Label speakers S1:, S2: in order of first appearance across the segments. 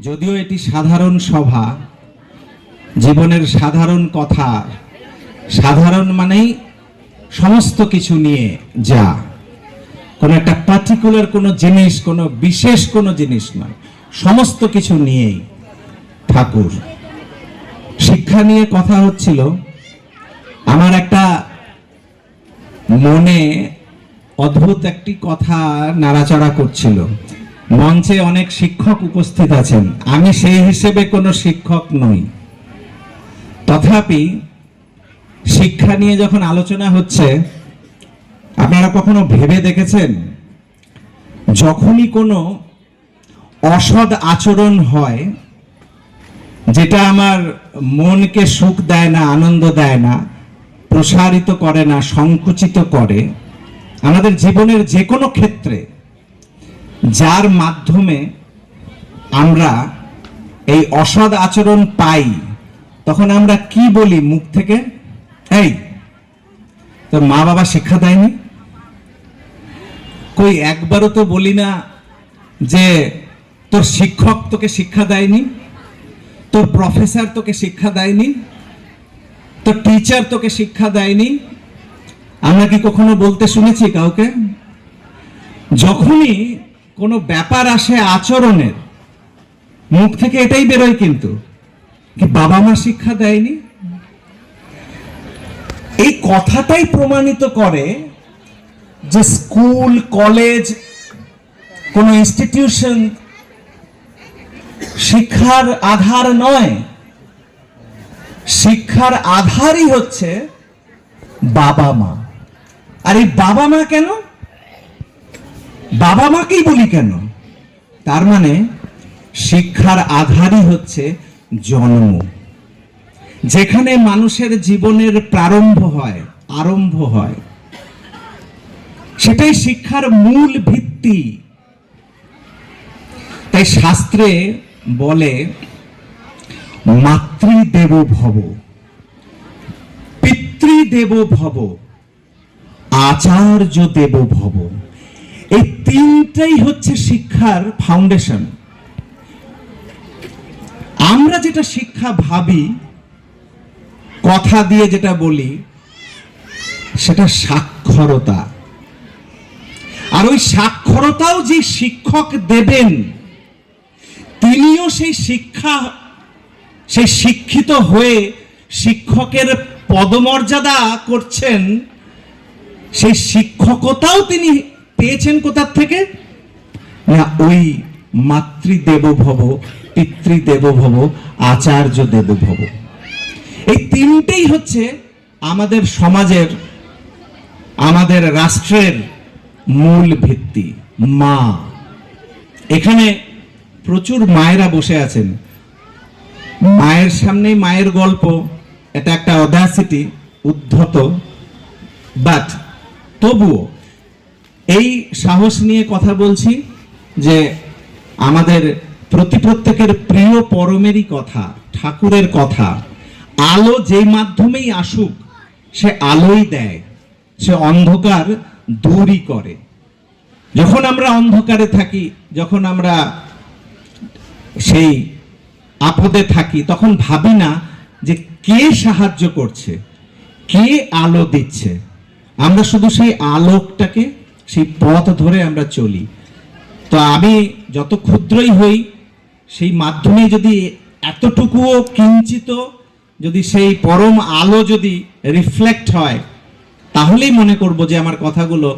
S1: যদিও এটি সাধারণ সভা, জীবনের সাধারণ কথা, সাধারণ মানেই সমস্ত কিছু নিয়ে যা। কোনো একটা পার্টিকুলার কোনো জিনিস, কোনো বিশেষ কোনো জিনিস নয়, সমস্ত কিছু নিয়েই ঠাকুর। শিক্ষা নিয়ে কথা হচ্ছিল। আমার একটা মনে অদ্ভুত একটি কথা নাড়াচাড়া করছিল। মঞ্চে অনেক শিক্ষক উপস্থিত আছেন। আমি সেই হিসেবে কোনো শিক্ষক নই। তথাপি শিক্ষা নিয়ে যখন আলোচনা হচ্ছে, আপনারা কখনো ভেবে দেখেছেন? যখনই কোনো অসৎ আচরণ হয়, যেটা আমার মনকে সুখ দেয় না, আনন্দ দেয় না, প্রসারিত করে না, সংকুচিত করে, আমাদের জীবনের যে কোনো ক্ষেত্রে যার মাধ্যমে আমরা এই অসৎ আচরণ পাই, তখন আমরা কি বলি মুখ থেকে? এই, তোর মা বাবা শিক্ষা দেয়নি? কই, একবারও তো বলি না যে তোর শিক্ষক তোকে শিক্ষা দেয়নি? তোর প্রফেসর তোকে শিক্ষা দেয়নি? তোর টিচার তোকে শিক্ষা দেয়নি? আমরা কি কখনো বলতে শুনেছি কাউকে? যখনই কোনো ব্যাপার আসে আচরণের, মুখ থেকে এটাই বেরোয় কিন্তু কি বাবা মা শিক্ষা দেয়নি? এই কথাটাই প্রমাণিত করে যে স্কুল, কলেজ, কোন ইনস্টিটিউশন শিক্ষার আধার নয়। শিক্ষার আধারই হচ্ছে বাবা মা। আর এই বাবা মা কেন? বাবা মাকেই বলি কেন? তার মানে শিক্ষার আধারই হচ্ছে জন্ম। যেখানে মানুষের জীবনের প্রারম্ভ হয়, আরম্ভ হয়, সেটাই শিক্ষার মূল ভিত্তি। তাই শাস্ত্রে বলে মাতৃদেব ভব পিতৃদেব ভব আচার্য দেব ভব এই তিনটাই হচ্ছে শিক্ষার ফাউন্ডেশন আমরা যেটা শিক্ষা ভাবি, কথা দিয়ে যেটা বলি, সেটা সাক্ষরতা। আর ওই সাক্ষরতাও যে শিক্ষক দেবেন, তিনিও সেই শিক্ষা, সেই শিক্ষিত হয়ে শিক্ষকের পদমর্যাদা করছেন, সেই শিক্ষকতাও তিনি পেয়েছেন কোথার থেকে? না, ওই মাতৃদেব ভব পিতৃদেব ভব আচার্য দেব ভব এই তিনটেই হচ্ছে আমাদের সমাজের, আমাদের রাষ্ট্রের মূল ভিত্তি, মা। এখানে প্রচুর মায়েরা বসে আছেন। মায়ের সামনেই মায়ের গল্প, এটা একটা অদাসিটি উদ্ধত। বাট তবুও এই সাহস নিয়ে কথা বলছি যে আমাদের প্রতি প্রত্যেকের প্রিয় পরমেরই কথা, ঠাকুরের কথা, আলো যেই মাধ্যমেই আসুক, সে আলোই দেয়, সে অন্ধকার দূরই করে। যখন আমরা অন্ধকারে থাকি, যখন আমরা সেই আপদে থাকি, তখন ভাবি না যে কে সাহায্য করছে, কে আলো দিচ্ছে। আমরা শুধু সেই আলোকটাকে সেই পথ ধরে আমরা চলি। তো আমি যত ক্ষুদ্রই হই, সেই মাধ্যমে যদি এতটুকুও কিঞ্চিত যদি সেই পরম আলো যদি রিফ্লেক্ট হয়, তাহলেই মনে করব যে আমার কথাগুলো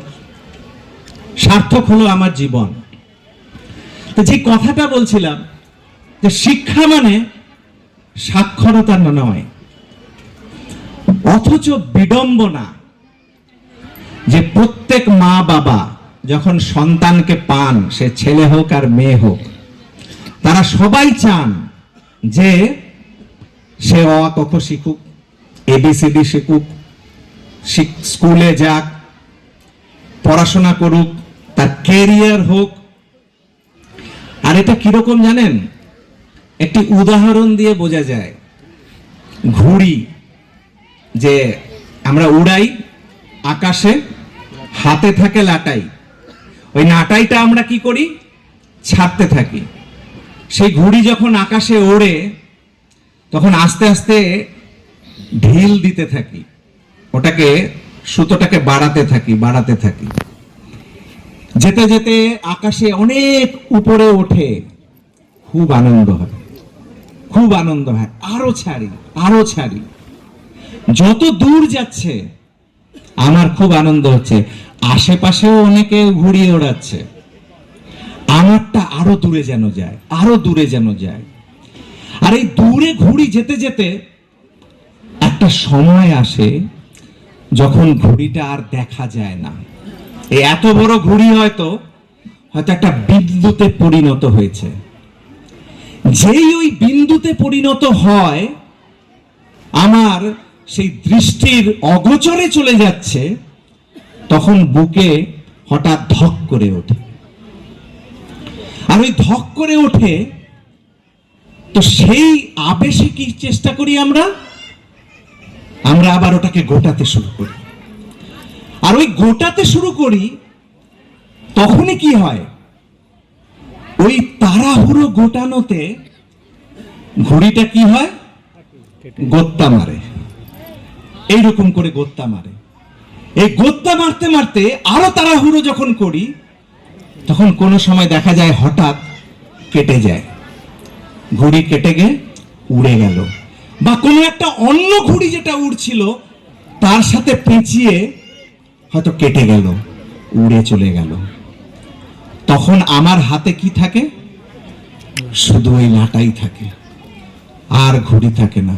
S1: সার্থক হলো আমার জীবন। তো যে কথাটা বলছিলাম, যে শিক্ষা মানে সাক্ষরতা নয়, অথচ বিডম্বনা। যে প্রত্যেক মা বাবা যখন সন্তানকে পান, সে ছেলে হোক আর মেয়ে হোক, তারা সবাই চান যে সে অ শিখুক এবিসিডি শিখুক স্কুলে যাক, পড়াশোনা করুক, তার কেরিয়ার হোক। আর এটা কীরকম জানেন? একটি উদাহরণ দিয়ে বোঝা যায়। ঘুড়ি যে আমরা উড়াই আকাশে হাতে থাকে লাটাই। ওই নাটাইটা আমরা কি করি? ছাড়তে থাকি। সেই ঘুড়ি যখন আকাশে ওড়ে, তখন আস্তে আস্তে ঢিল দিতে থাকি। ওটাকে, সুতোটাকে বাড়াতে থাকি বাড়াতে থাকি। যেতে যেতে আকাশে অনেক উপরে ওঠে। খুব আনন্দ হয়। খুব আনন্দ হয়। আরও ছাড়ি আরও ছাড়ি। যত দূর যাচ্ছে, আমার খুব আনন্দ হচ্ছে। আশেপাশেও অনেকে ঘুরিয়ে ওড়াচ্ছে। আমারটা আরও দূরে যেন যায়, আরও দূরে যেন যায়। আর এই দূরে ঘুড়ি যেতে যেতে একটা সময় আসে যখন ঘুড়িটা আর দেখা যায় না। এই এত বড় ঘুড়ি হয়তো হয়তো একটা বিদ্যুতে পরিণত হয়েছে। যেই ওই বিন্দুতে পরিণত হয়, আমার সেই দৃষ্টির অগোচরে চলে যাচ্ছে তখন বুকে হঠাৎ ধক করে ওঠে। আর ওই ধক করে ওঠে, তো সেই আবেশে কি চেষ্টা করি আমরা? আমরা আবার ওটাকে গোটাতে শুরু করি। আর ওই গোটাতে শুরু করি, তখনই কি হয়? ওই তাড়াহুড়ো গোটানোতে ঘড়িটা কি হয়? গোত্তা মারে। এইরকম করে গোত্তা মারে। এই গোত্তা মারতে মারতে আরও তাড়াহুড়ো যখন করি, তখন কোনো সময় দেখা যায় হঠাৎ কেটে যায়। ঘুড়ি কেটে গে উড়ে গেল। বা কোনো একটা অন্য ঘুড়ি যেটা উড়ছিল, তার সাথে পেঁচিয়ে হয়তো কেটে গেল, উড়ে চলে গেল। তখন আমার হাতে কি থাকে? শুধু ওই লাটাই থাকে, আর ঘুড়ি থাকে না।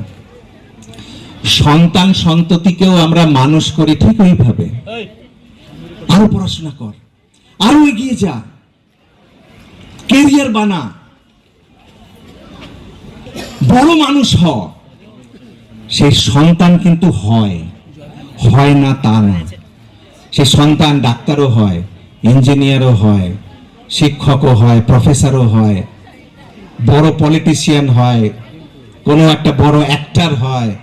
S1: সন্তান সন্ততিকেও আমরা মানুষ করি ঠিক ওইভাবে। আরও পড়াশোনা কর আরও এগিয়ে যা। কেরিয়ার বানা। বড় মানুষ হ। সেই সন্তান কিন্তু হয়। হয় না তা না। সে সন্তান ডাক্তারও হয় ইঞ্জিনিয়ারও হয় শিক্ষকও হয় প্রফেসরও হয়। বড় পলিটিশিয়ান হয় কোনো একটা বড় অ্যাক্টার হয়।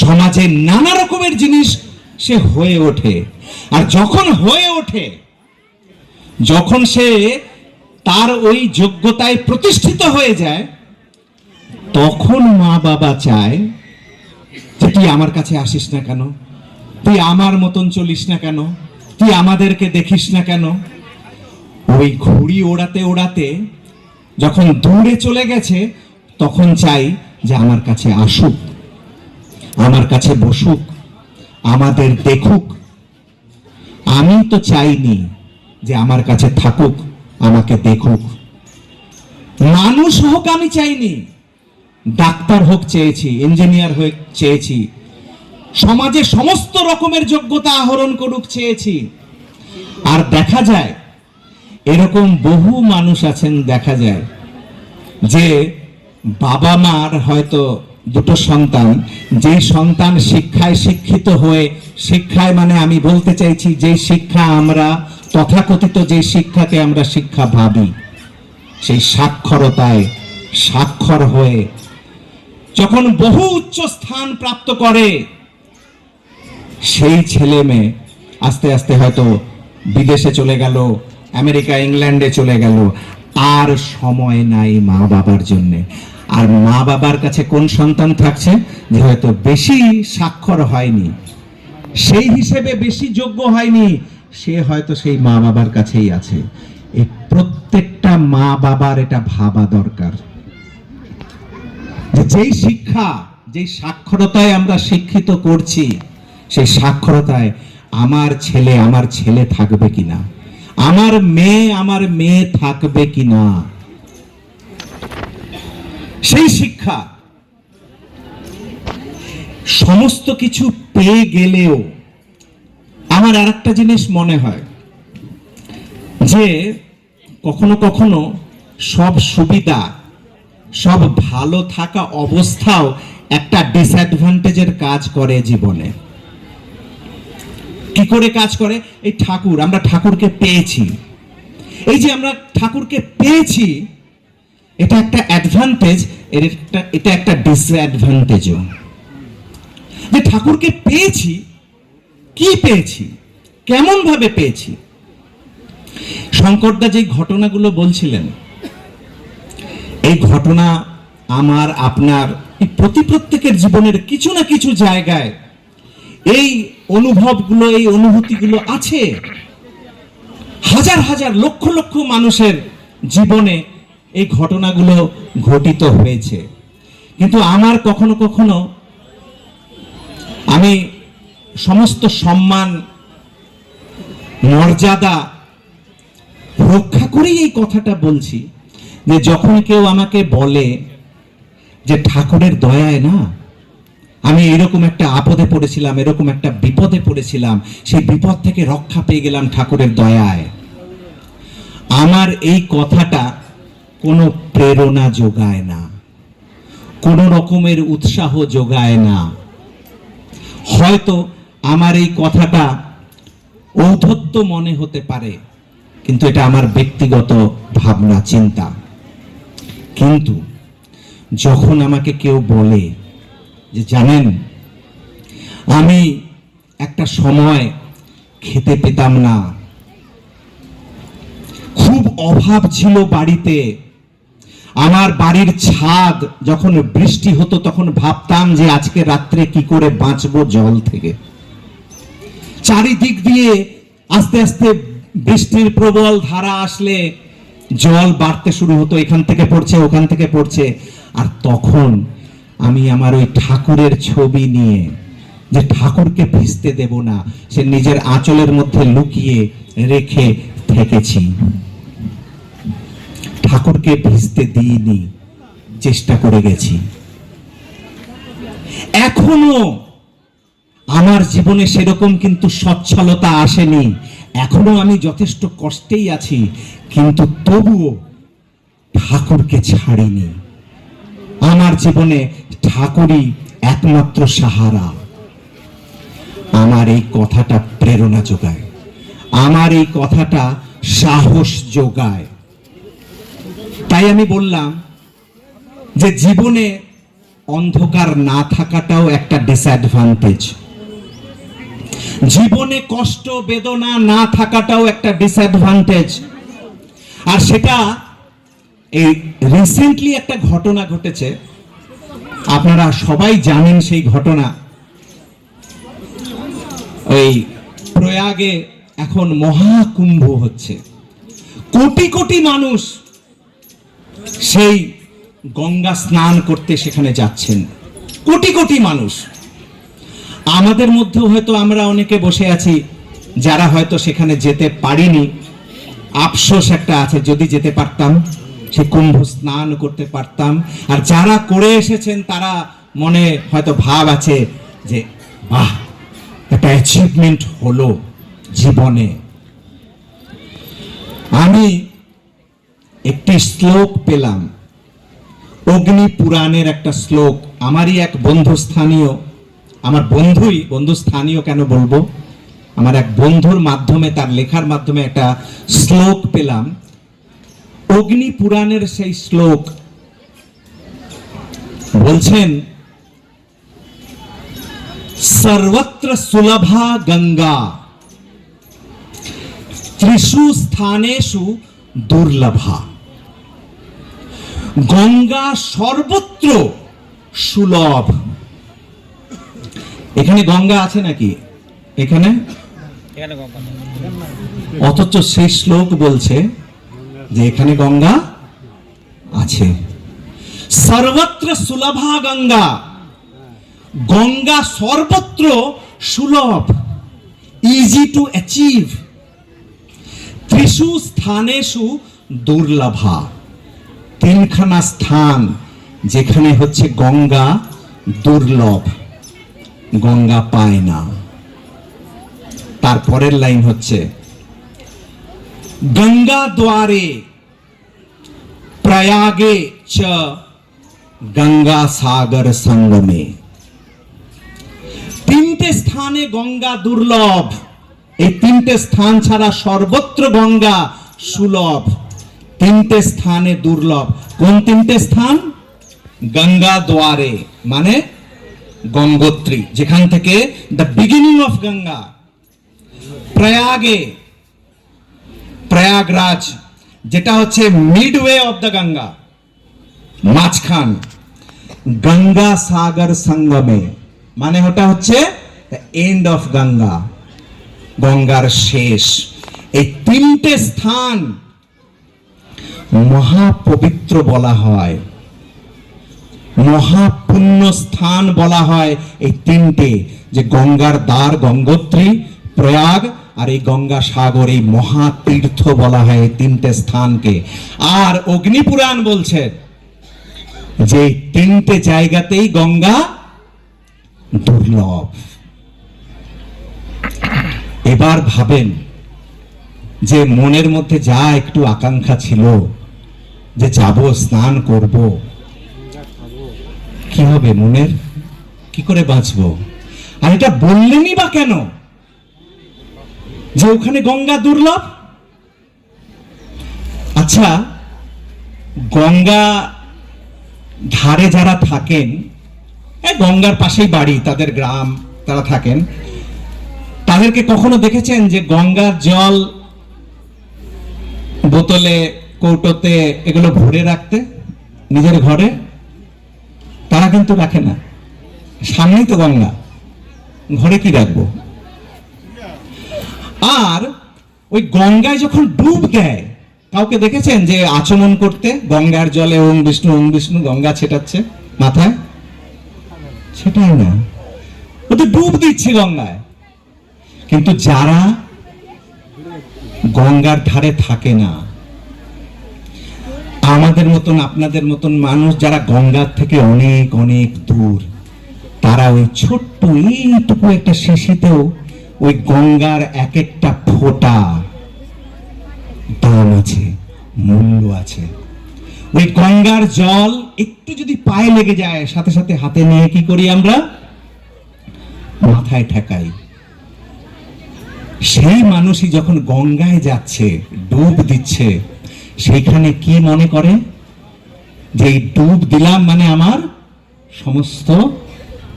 S1: সমাজে নানা রকমের জিনিস সে হয়ে ওঠে। আর যখন হয়ে ওঠে, যখন সে তার ওই যোগ্যতায় প্রতিষ্ঠিত হয়ে যায়, তখন মা বাবা চায় যে, তুই আমার কাছে আসিস না কেন? তুই আমার মতন চলিস না কেন? তুই আমাদেরকে দেখিস না কেন? ওই ঘুড়ি ওড়াতে ওড়াতে যখন দূরে চলে গেছে, তখন চাই যে, আমার কাছে আসুক। আমার কাছে বসুক, আমাদের দেখুক। আমি তো চাইনি যে আমার কাছে থাকুক, আমাকে দেখুক। মানুষ হোক আমি চাইনি, ডাক্তার হোক চেয়েছি, ইঞ্জিনিয়ার হোক চেয়েছি, সমাজে সমস্ত রকমের যোগ্যতা আহরণ করুক চেয়েছি। আর দেখা যায়, এরকম বহু মানুষ আছেন, দেখা যায়, যে বাবা মার হয়তো দুটো সন্তান। যেই সন্তান শিক্ষায় শিক্ষিত হয়ে, শিক্ষায় মানে আমি বলতে চাইছি যে শিক্ষা আমরা, তথাকথিত যে শিক্ষাকে আমরা শিক্ষা ভাবি, সেই সাক্ষরতায় স্বাক্ষর হয়ে, যখন বহু উচ্চ স্থান প্রাপ্ত করে, সেই ছেলে মেয়ে আস্তে আস্তে হয়তো বিদেশে চলে গেল, আমেরিকা, ইংল্যান্ডে চলে গেল, আর সময় নাই মা বাবার জন্যে। আর মা বাবার কাছে কোন সন্তান থাকছে? যে হয়তো বেশি স্বাক্ষর হয়নি, সেই হিসেবে বেশি যোগ্য হয়নি, সে হয়তো সেই মা বাবার কাছেই আছে। এই প্রত্যেকটা মা বাবার এটা ভাবা দরকার। যেই শিক্ষা, যেই সাক্ষরতায় আমরা শিক্ষিত করছি, সেই সাক্ষরতায় আমার ছেলে আমার ছেলে থাকবে কিনা? আমার মেয়ে আমার মেয়ে থাকবে কিনা? সেই শিক্ষা সমস্ত কিছু পেয়ে গেলেও আমার আর একটা জিনিস মনে হয় যে কখনো কখনো সব সুবিধা, সব ভালো থাকা অবস্থাও একটা ডিসঅ্যাডভান্টেজের কাজ করে জীবনে। কি করে কাজ করে? এই ঠাকুর, আমরা ঠাকুরকে পেয়েছি। এই যে আমরা ঠাকুরকে পেয়েছি এটা একটা অ্যাডভান্টেজ এর একটা, এটা একটা ডিসঅ্যাডভান্টেজও যে ঠাকুরকে পেয়েছি, কি পেয়েছি? কেমন ভাবে পেয়েছি? শঙ্করদা যে ঘটনাগুলো বলছিলেন, এই ঘটনা আমার, আপনার প্রতি প্রত্যেকের জীবনের কিছু না কিছু জায়গায় এই অনুভবগুলো, এই অনুভূতিগুলো আছে। হাজার হাজার, লক্ষ লক্ষ মানুষের জীবনে এই ঘটনাগুলো ঘটিত হয়েছে। কিন্তু আমার কখনো কখনো আমি সমস্ত সম্মান, মর্যাদা রক্ষা করেই এই কথাটা বলছি যে যখন কেউ আমাকে বলে যে ঠাকুরের দয়ায় না, আমি এরকম একটা আপদে পড়েছিলাম, এরকম একটা বিপদে পড়েছিলাম, সেই বিপদ থেকে রক্ষা পেয়ে গেলাম ঠাকুরের দয়ায়। আমার এই কথাটা কোনো প্রেরণা যোগায় না, কোনো রকমের উৎসাহ যোগায় না। হয়তো আমার এই কথাটা ঔদ্ধত্য মনে হতে পারে, কিন্তু এটা আমার ব্যক্তিগত ভাবনা, চিন্তা। কিন্তু যখন আমাকে কেউ বলে যে, জানেন, আমি একটা সময় খেতে পেতাম না। খুব অভাব ছিল বাড়িতে। আমার বাড়ির ছাদ যখন বৃষ্টি হতো, তখন ভাবতাম যে আজকে রাত্রে কি করে বাঁচবো জল থেকে। চারিদিক দিয়ে আস্তে আস্তে বৃষ্টির প্রবল ধারা আসলে জল বাড়তে শুরু হতো, এখান থেকে পড়ছে, ওখান থেকে পড়ছে। আর তখন আমি আমার ওই ঠাকুরের ছবি নিয়ে, যে ঠাকুরকে ভিজতে দেব না, সে নিজের আঁচলের মধ্যে লুকিয়ে রেখে থেকেছি। ঠাকুরকে ভিজতে দিইনি, চেষ্টা করে গেছি। এখনও আমার জীবনে সেরকম কিন্তু সচ্ছলতা আসেনি। এখনও আমি যথেষ্ট কষ্টেই আছি, কিন্তু তবুও ঠাকুরকে ছাড়িনি। আমার জীবনে ঠাকুরই একমাত্র সাহারা। আমার এই কথাটা প্রেরণা যোগায়। আমার এই কথাটা সাহস যোগায়। তাই আমি বললাম যে জীবনে অন্ধকার না থাকাটাও একটা ডিসঅ্যাডভান্টেজ জীবনে কষ্ট, বেদনা না থাকাটাও একটা ডিসঅ্যাডভান্টেজ আর সেটা এই রিসেন্টলি একটা ঘটনা ঘটেছে। আপনারা সবাই জানেন সেই ঘটনা। ওই প্রয়াগে এখন মহাকুম্ভ হচ্ছে। কোটি কোটি মানুষ সেই গঙ্গা স্নান করতে সেখানে যাচ্ছেন। কোটি কোটি মানুষ। আমাদের মধ্যেও হয়তো আমরা অনেকে বসে আছি, যারা হয়তো সেখানে যেতে পারিনি। আফসোস একটা আছে, যদি যেতে পারতাম সে কুম্ভ স্নান করতে পারতাম। আর যারা করে এসেছেন, তারা মনে হয়তো ভাব আছে যে, বাহ, একটা অ্যাচিভমেন্ট হলো জীবনে। আমি একটি শ্লোক পেলাম। অগ্নি পুরাণের একটা শ্লোক। আমারই এক বন্ধু স্থানীয়। আমার বন্ধুই, বন্ধু স্থানীয় কেন বলব? আমার এক বন্ধুর মাধ্যমে, তার লেখার মাধ্যমে একটা শ্লোক পেলাম। অগ্নি পুরাণের সেই শ্লোক বলছেন, সর্বত্র সুলভা গঙ্গা। ত্রিষু স্থানেষু দুর্লভা। গঙ্গা সর্বত্র সুলভ। এখানে গঙ্গা আছে নাকি? এখানে। অথচ সেই শ্লোক বলছে যে এখানে গঙ্গা আছে। সর্বত্র সুলভা গঙ্গা। গঙ্গা সর্বত্র সুলভ ইজি টু অ্যাচিভ ত্রিশু স্থানেষু দুর্লভা। তিনখানা স্থান, যেখানে হচ্ছে গঙ্গা দুর্লভ। গঙ্গা পায় না। তারপরের লাইন হচ্ছে, গঙ্গা দ্বারে প্রয়াগে চ গঙ্গা সাগর সঙ্গমে। তিনটে স্থানে গঙ্গা দুর্লভ। এই তিনটে স্থান ছাড়া সর্বত্র গঙ্গা সুলভ। তিনটে স্থানে দুর্লভ। কোন তিনটে স্থান? গঙ্গা দ্বারে মানে গঙ্গোত্রী, যেখান থেকে দ্য বিগিনিং অফ গঙ্গা। প্রয়াগে, প্রয়াগরাজ, যেটা হচ্ছে মিডওয়ে অফ দ্য গঙ্গা। মাঝখান, গঙ্গা সাগর সঙ্গমে মানে ওটা হচ্ছে এন্ড অফ গঙ্গা, গঙ্গার শেষ। এই তিনটে স্থান মহাপবিত্র বলা হয়। মহাপুণ্য স্থান বলা হয় এই তিনটে, যে গঙ্গার দ্বার, গঙ্গোত্রী, প্রয়াগ আর এই গঙ্গা সাগর, এই মহাতীর্থ বলা হয় এই তিনটে স্থানকে। আর অগ্নিপুরাণ বলছে যে তিনটে জায়গাতেই গঙ্গা দুর্লভ। এবার ভাবেন যে মনের মধ্যে যা একটু আকাঙ্ক্ষা ছিল যে যাব, স্নান করব। কি হবে মনের? কি করে বাঁচবো? আর এটা বললেনই বা কেন? যে ওখানে গঙ্গা দুর্লভ? আচ্ছা গঙ্গা ধারে যারা থাকেন গঙ্গার পাশেই বাড়ি, তাদের গ্রাম তারা থাকেন, তাদেরকে কখনো দেখেছেন যে গঙ্গার জল বোতলে কৌটোতে এগুলো ভরে রাখতে নিজের ঘরে, তারা কিন্তু রাখে না। সামনেই তো গঙ্গা। ঘরে কি রাখব? আর ওই গঙ্গায় যখন ডুব দেয়, কাউকে দেখেছেন যে আচমন করতে গঙ্গার জলে ওম বিষ্ণু ওম বিষ্ণু, গঙ্গা ছেটাচ্ছে মাথায়? সেটাই না। ও তো ডুব দিচ্ছে গঙ্গায়। কিন্তু যারা গঙ্গার ধারে থাকে না আমাদের মতন, আপনাদের মতন মানুষ যারা গঙ্গার থেকে অনেক অনেক দূর, তারা ওই ছোট্ট এইটুকু একটা শিশিতেও ওই গঙ্গার এক একটা ফোঁটা দাম আছে, মূল্য আছে। ওই গঙ্গার জল একটু যদি পায়ে লেগে যায়, সাথে সাথে হাতে নিয়ে কি করি আমরা? মাথায় ঠেকাই। সেই মানুষই যখন গঙ্গায় যাচ্ছে, ডুব দিচ্ছে সেইখানে কি মনে করে? যে এই ডুব দিলাম মানে আমার সমস্ত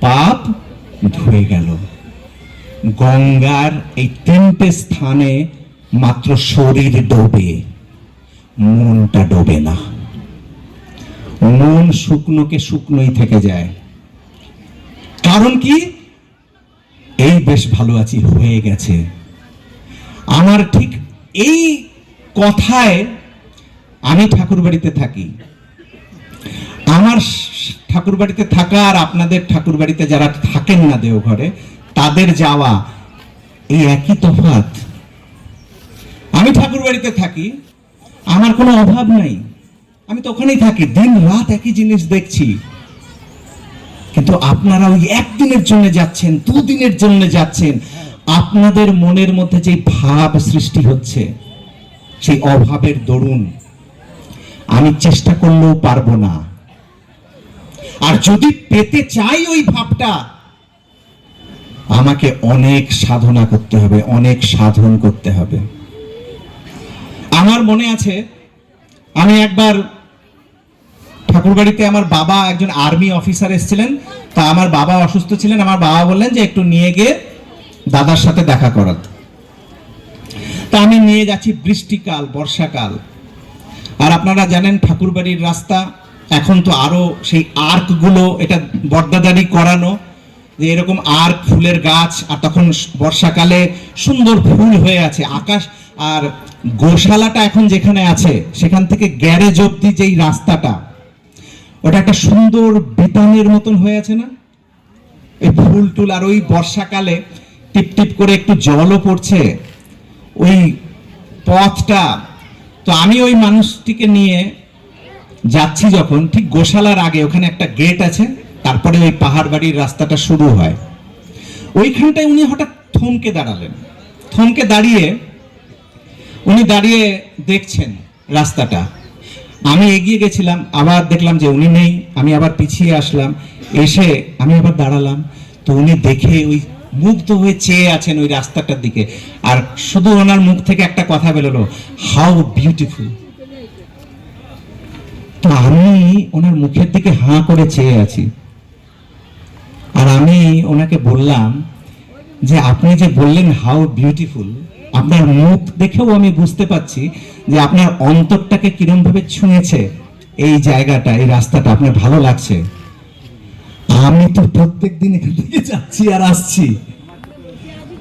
S1: পাপ ধুয়ে গেল। গঙ্গার এই তিনটে স্থানে মাত্র শরীর ডোবে, মনটা ডোবে না। মন শুকনোকে শুকনোই থেকে যায়। কারণ কি? এই বেশ ভালো আছি, হয়ে গেছে। আমার ঠিক এই কথায় আমি ঠাকুর বাড়িতে থাকি। আমার ঠাকুর বাড়িতে থাকা আর আপনাদের ঠাকুর বাড়িতে যারা থাকেন না দেওঘরে, তাদের যাওয়া এই একই তফাৎ। আমি ঠাকুর বাড়িতে থাকি, আমার কোনো অভাব নাই। আমি তো ওখানেই থাকি, দিন রাত একই জিনিস দেখছি। কিন্তু আপনারা ওই একদিনের জন্য যাচ্ছেন, দুদিনের জন্য যাচ্ছেন, আপনাদের মনের মধ্যে যে ভাব সৃষ্টি হচ্ছে, সেই অভাবের দরুন আমি চেষ্টা করলেও পারব না। আর যদি পেতে চাই ওই ভাবটা, আমাকে অনেক সাধনা করতে হবে, অনেক সাধন করতে হবে। আমার মনে আছে, আমি একবার ঠাকুরবাড়িতে আমার বাবা একজন আর্মি অফিসার এসেছিলেন, তা আমার বাবা অসুস্থ ছিলেন, আমার বাবা বললেন যে একটু নিয়ে গিয়ে দাদার সাথে দেখা করাত। তা আমি নিয়ে যাচ্ছি বৃষ্টিকাল, বর্ষাকাল। আর আপনারা জানেন ঠাকুরবাড়ির রাস্তা, এখন তো আরও সেই আর্কগুলো, এটা বর্দাদারি করানো, যে এরকম আর্ক, ফুলের গাছ, আর তখন বর্ষাকালে সুন্দর ফুল হয়ে আছে। আকাশ আর গোশালাটা এখন যেখানে আছে, সেখান থেকে গ্যারেজ অব্দি যেই রাস্তাটা, ওটা একটা সুন্দর বিতানের মতন হয়ে আছে না? এই ফুল টুল আর ওই বর্ষাকালে টিপ টিপ করে একটু জলও পড়ছে। ওই পথটা তো আমি ওই মানুষটিকে নিয়ে যাচ্ছি যখন, ঠিক গোশালার আগে, ওখানে একটা গেট আছে, তারপরে ওই পাহাড় বাড়ির রাস্তাটা শুরু হয়। ওইখানটায় উনি হঠাৎ থমকে দাঁড়ালেন। থমকে দাঁড়িয়ে উনি দাঁড়িয়ে দেখছেন রাস্তাটা। আমি এগিয়ে গেছিলাম, আবার দেখলাম যে উনি নেই, আমি আবার পিছিয়ে আসলাম, এসে আমি আবার দাঁড়ালাম। তো উনি দেখে ওই মুগ্ধ হয়ে চেয়ে আছেন ওই রাস্তাটার দিকে। আর শুধু ওনার মুখ থেকে একটা কথা বেরোলো হাউ বিউটিফুল তো আমি ওনার মুখের দিকে হাঁ করে চেয়ে আছি। আর আমি ওনাকে বললাম যে, আপনি যে বললেন হাউ বিউটিফুল আপনার মুখ দেখেও আমি বুঝতে পারছি যে আপনার অন্তরটাকে কিরম ভাবে ছুঁয়েছে এই জায়গাটা, এই রাস্তাটা। আপনার ভালো লাগছে। আমি তো প্রত্যেক দিন এখান থেকে যাচ্ছি আর আসছি।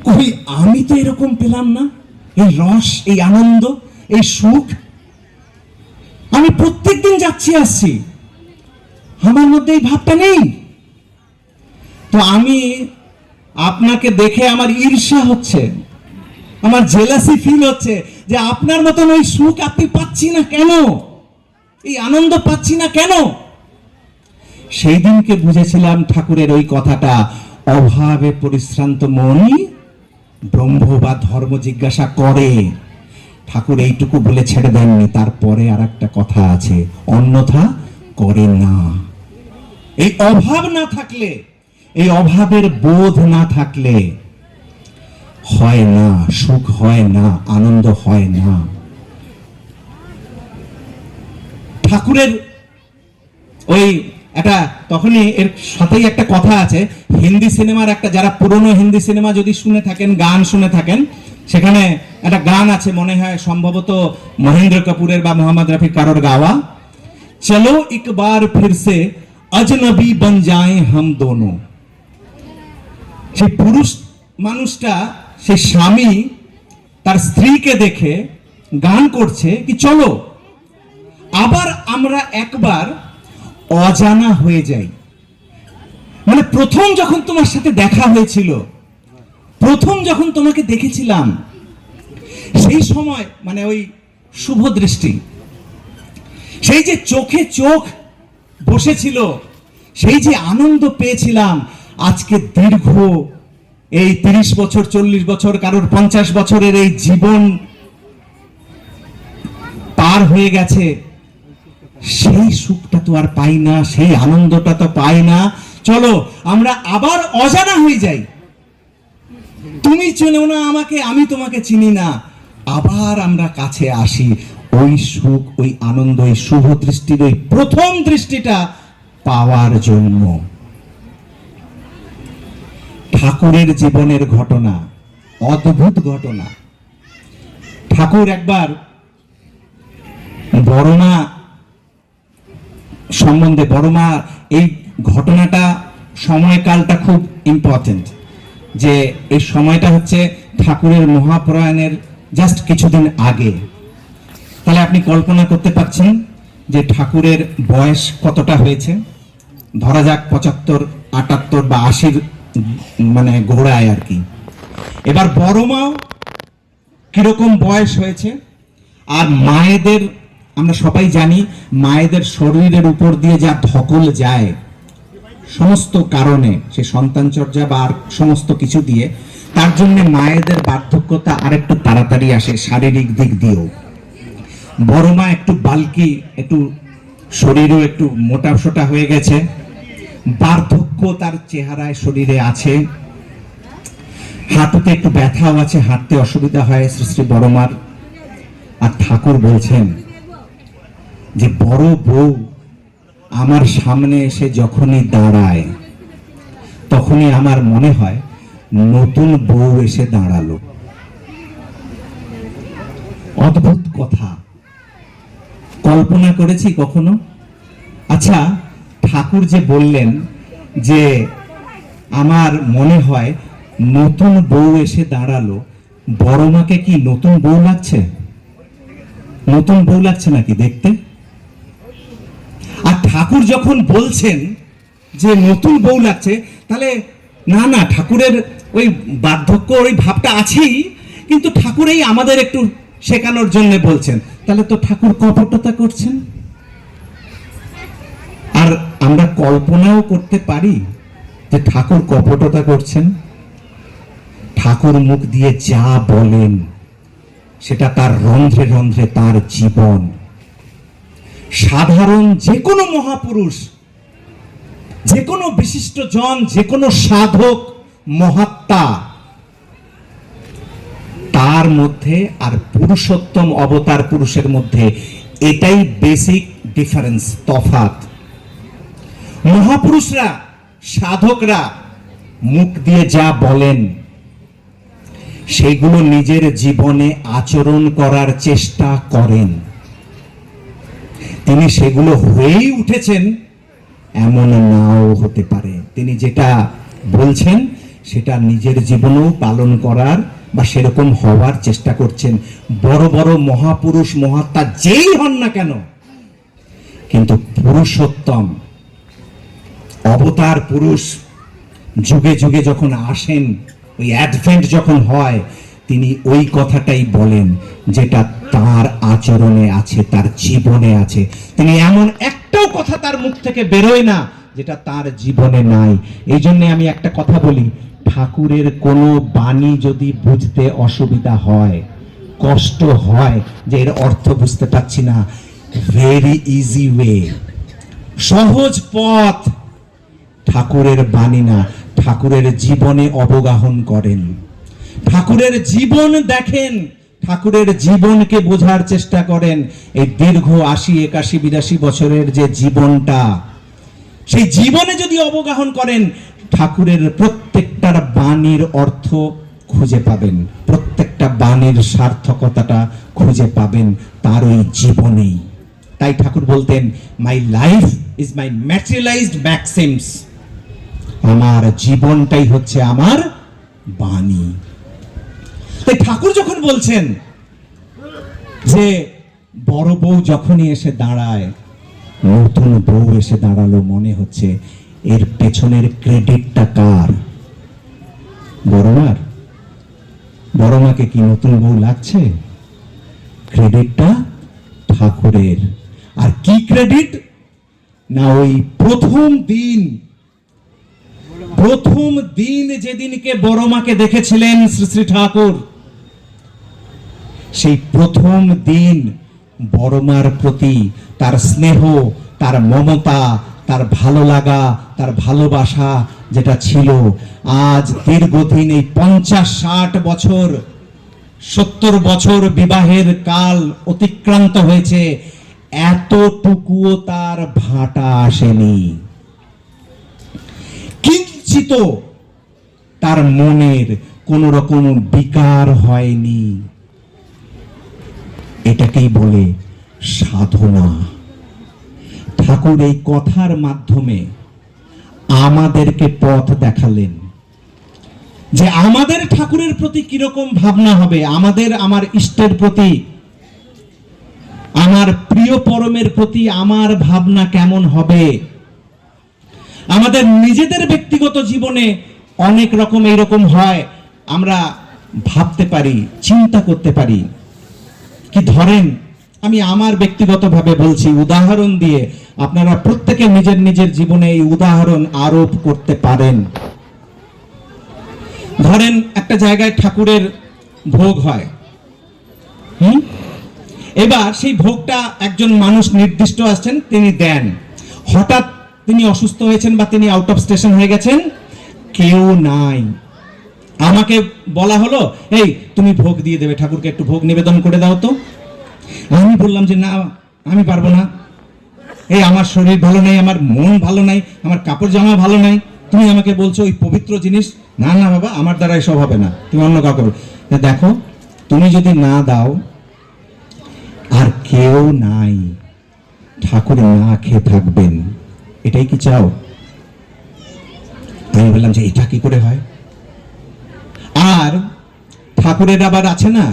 S1: কই, আমি তো এরকম পেলাম না? এই রস, এই আনন্দ, এই সুখ? আমি প্রত্যেক দিন যাচ্ছি, আসছি। আমার মধ্যে এই ভাবটা নেই। তো আমি আপনাকে দেখে আমার ঈর্ষা হচ্ছে। আমার জেলাসি ফিল হচ্ছে যে আপনার মতন ওই সুখ আপনি পাচ্ছি না কেন? এই আনন্দ পাচ্ছি না কেন? সেই দিনকে বুঝেছিলাম ঠাকুরের ওই কথাটা, অভাবে পরিশ্রান্ত মনই ব্রহ্ম বা ধর্ম জিজ্ঞাসা করে। ঠাকুর এইটুকু বলে ছেড়ে দেননি, তারপরে আর একটা কথা আছে, অন্যথা করে না। এই অভাব না থাকলে, এই অভাবের বোধ না থাকলে হয় না, সুখ হয় না, আনন্দ হয় না। ঠাকুরের ওই একটা তখনই এর সাথেই একটা কথা আছে। হিন্দি সিনেমার একটা যারা পুরনো হিন্দি সিনেমা যদি শুনে থাকেন, গান শুনে থাকেন, সেখানে একটা গান আছে, মনে হয় সম্ভবত মহেন্দ্র কাপুরের বা মোহাম্মদ রফির কারোর গাওয়া। চলো এক বার ফির সে অজনবী বন যায় হাম দোনো। সেই পুরুষ মানুষটা, সেই স্বামী তার স্ত্রীকে দেখে গান করছে কি চলো, আবার আমরা একবার অজানা হয়ে যাই মানে প্রথম যখন তোমার সাথে দেখা হয়েছিল, প্রথম যখন তোমাকে দেখেছিলাম, সেই সময় মানে ওই শুভ দৃষ্টি, সেই যে চোখে চোখ বসেছিল, সেই যে আনন্দ পেয়েছিলাম, আজকে দীর্ঘ এই তিরিশ বছর, চল্লিশ বছর, কারোর পঞ্চাশ বছরের এই জীবন পার হয়ে গেছে। সেই সুখটা তো আর পাই না, সেই আনন্দটা তো পাই না। চলো, আমরা আবার অজানা হয়ে যাই। তুমি চেনো না আমাকে, আমি তোমাকে চিনি না। আবার আমরা কাছে আসি। ওই সুখ, ওই আনন্দ, ওই শুভ দৃষ্টির ওই প্রথম দৃষ্টিটা পাওয়ার জন্য। ঠাকুরের জীবনের ঘটনা, অদ্ভুত ঘটনা। ঠাকুর একবার বড়মা সম্বন্ধে বড়মা এই ঘটনাটা, সময়কালটা খুব ইম্পর্টেন্ট যে এই সময়টা হচ্ছে ঠাকুরের মহাপ্রয়াণের জাস্ট কিছুদিন আগে। তাহলে আপনি কল্পনা করতে পারছেন যে ঠাকুরের বয়স কতটা হয়েছে? ধরা যাক পঁচাত্তর, আটাত্তর বা আশির মানে গোড়ায় আর কি। এবার বড় মাও কীরকম বয়স হয়েছে? আর মায়েদের আমরা সবাই জানি মায়েদের শরীরের উপর দিয়ে যা ধকল যায়, সমস্ত কারণে, সে সন্তান চর্যা বা আর সমস্ত কিছু দিয়ে, তার জন্য মায়েদের বার্ধক্যতা আরেকটু তাড়াতাড়ি আসে শারীরিক দিক দিয়েও। বড় মা একটু বালকি, একটু শরীরও একটু মোটা সোটা হয়ে গেছে, বার্ধক্য তার চেহারায় শরীরে আছে, হাঁটুতে একটু ব্যথাও আছে, হাঁটতে অসুবিধা হয় শ্রী শ্রী বড় মার। আর ঠাকুর বলছেন যে বড় বউ আমার সামনে এসে যখনই দাঁড়ায়, তখনই আমার মনে হয় নতুন বউ এসে দাঁড়াল। অদ্ভুত কথা। কল্পনা করেছি কখনো? আচ্ছা ঠাকুর যে বললেন যে আমার মনে হয় নতুন বউ এসে দাঁড়াল, বড় মাকে কি নতুন বউ লাগছে? নতুন বউ লাগছে নাকি দেখতে? আর ঠাকুর যখন বলছেন যে নতুন বউ লাগছে, তাহলে না না, ঠাকুরের ওই বার্ধক্য, ওই ভাবটা আছেই, কিন্তু ঠাকুর এই আমাদের একটু শেখানোর জন্য বলছেন। তাহলে তো ঠাকুর কপটতা করছেন। আর আমরা কল্পনাও করতে পারি যে ঠাকুর কপটতা করছেন। ঠাকুর মুখ দিয়ে যা বলেন, সেটা তার রন্ধ্রে রন্ধ্রে তার জীবন। সাধারণ যে কোনো মহাপুরুষ, যে কোনো বিশিষ্ট জন, যে কোনো সাধক, মহাত্মা, তার মধ্যে আর পুরুষোত্তম অবতার পুরুষের মধ্যে এটাই বেসিক ডিফারেন্স তফাত মহাপুরুষরা, সাধকরা মুখ দিয়ে যা বলেন, সেগুলো নিজের জীবনে আচরণ করার চেষ্টা করেন। তিনি সেগুলো হয়েই উঠেছেন, এমন নাও হতে পারে। তিনি যেটা বলছেন, সেটা নিজের জীবনেও পালন করার বা সেরকম হওয়ার চেষ্টা করছেন। বড় বড় মহাপুরুষ, মহাত্মা যেই হন না কেন, কিন্তু পুরুষোত্তম, অবতার পুরুষ যুগে যুগে যখন আসেন, ওই অ্যাডভেন্ট যখন হয় তিনি ওই কথাটাই বলেন যেটা তার আচরণে আছে, তার জীবনে আছে। তিনি এমন একটাও কথা তার মুখ থেকে বেরোয় না যেটা তার জীবনে নাই। এই জন্য আমি একটা কথা বলি, ঠাকুরের কোনো বাণী যদি বুঝতে অসুবিধা হয়, কষ্ট হয়, যে এর অর্থ বুঝতে পারছি না ভেরি ইজি ওয়ে সহজ পথ, ঠাকুরের বাণী না, ঠাকুরের জীবনে অবগাহন করেন। ঠাকুরের জীবন দেখেন, ঠাকুরের জীবনকে বোঝার চেষ্টা করেন। এই দীর্ঘ আশি, একাশি, বিরাশি বছরের যে জীবনটা, সেই জীবনে যদি অবগাহন করেন, ঠাকুরের প্রত্যেকটার বাণীর অর্থ খুঁজে পাবেন। প্রত্যেকটা বাণীর সার্থকতাটা খুঁজে পাবেন তার ওই জীবনেই। তাই ঠাকুর বলতেন my life is my materialized maxims আমার জীবনটাই হচ্ছে আমার বাণী। তাই ঠাকুর যখন বলছেন যে বড় বউ যখনই এসে দাঁড়ায়, নতুন বউ এসে দাঁড়াল মনে হচ্ছে, এর পেছনের ক্রেডিটটা কার? বড়মার বড়মাকে কি নতুন বউ লাগছে? ক্রেডিটটা ঠাকুরের। আর কি ক্রেডিট? না, ওই প্রথম দিন প্রথম দিন যেদিনকে বড়মাকে দেখেছিলেন শ্রী শ্রী ঠাকুর সেই প্রথম দিন বড়মার প্রতি তার স্নেহ, তার মমতা, তার ভালো লাগা, তার ভালোবাসা যেটা ছিল, আজ দীর্ঘদিন এই পঞ্চাশ, ষাট বছর, সত্তর বছর বিবাহের কাল অতিক্রান্ত হয়েছে, এতটুকুও তার ভাটা আসেনি। কিঞ্চিত তার মনের কোন রকম বিকার হয়নি। এটাকেই বলে সাধনা। ঠাকুর এই কথার মাধ্যমে আমাদেরকে পথ দেখালেন যে আমাদের ঠাকুরের প্রতি কীরকম ভাবনা হবে, আমাদের আমার ইষ্টের প্রতি, আমার প্রিয় পরমের প্রতি আমার ভাবনা কেমন হবে? আমাদের নিজেদের ব্যক্তিগত জীবনে অনেক রকম এইরকম হয়, আমরা ভাবতে পারি, চিন্তা করতে পারি। কি ধরেন? আমি আমার ব্যক্তিগতভাবে বলছি, উদাহরণ দিয়ে আপনারা প্রত্যেকে নিজের নিজের জীবনে এই উদাহরণ আরোপ করতে পারেন। ধরেন, একটা জায়গায় ঠাকুরের ভোগ হয়। হুম? এবার সেই ভোগটা একজন মানুষ নির্দিষ্ট আসছেন তিনি দেন। হঠাৎ তিনি অসুস্থ হয়েছেন বা তিনি আউট অফ স্টেশন হয়ে গেছেন, কেউ নাই। আমাকে বলা হলো, এই, তুমি ভোগ দিয়ে দেবে, ঠাকুরকে একটু ভোগ নিবেদন করে দাও তো। আমি বললাম যে, না, আমি পারব না। এই, আমার শরীর ভালো নেই, আমার মন ভালো নাই, আমার কাপড় জামা ভালো নাই। তুমি আমাকে বলছো ওই পবিত্র জিনিস। না না, বাবা, আমার দ্বারা এসব হবে না। তুমি অন্য কাউকে। দেখো, তুমি যদি না দাও, আর কেউ নাই, ঠাকুর না খেয়ে থাকবেন। এটাই কি চাও? আমি বললাম যে, এটা কি করে হয়? আর ঠাকুরের আবার আছে না?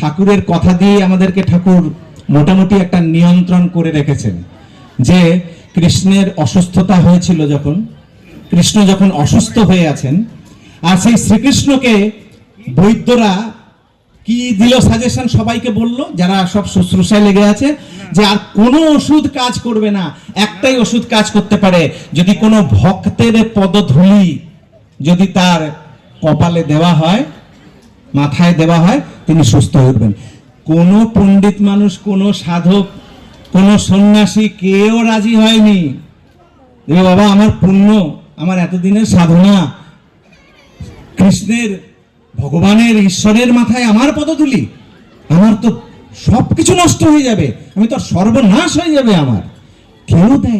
S1: ঠাকুরের কথা দিয়ে আমাদেরকে ঠাকুর মোটামুটি একটা নিয়ন্ত্রণ করে রেখেছেন। যে কৃষ্ণের অসুস্থতা হয়েছিল যখন, কৃষ্ণ যখন অসুস্থ হয়ে আছেন, আর সেই শ্রীকৃষ্ণকে বৈদ্যরা কি দিল সাজেশন সবাইকে বলল? যারা সব শুশ্রূষায় লেগে আছে, যে আর কোনো ওষুধ কাজ করবে না। একটাই ওষুধ কাজ করতে পারে। যদি কোনো ভক্তের পদধূলি যদি তার কপালে দেওয়া হয় মাথায় দেওয়া হয়, তিনি সুস্থ হয়ে উঠবেন। কোন পণ্ডিত মানুষ, কোন সাধক, কোন সন্ন্যাসী কেউ রাজি হয়নি। এ বাবা, আমার পুণ্য, আমার এতদিনের সাধনা। কৃষ্ণের, ভগবানের, ঈশ্বরের মাথায় আমার পদতুলি আমার তো সবকিছু নষ্ট হয়ে যাবে। আমি তো সর্বনাশ হয়ে যাবে আমার। কেউ দেয়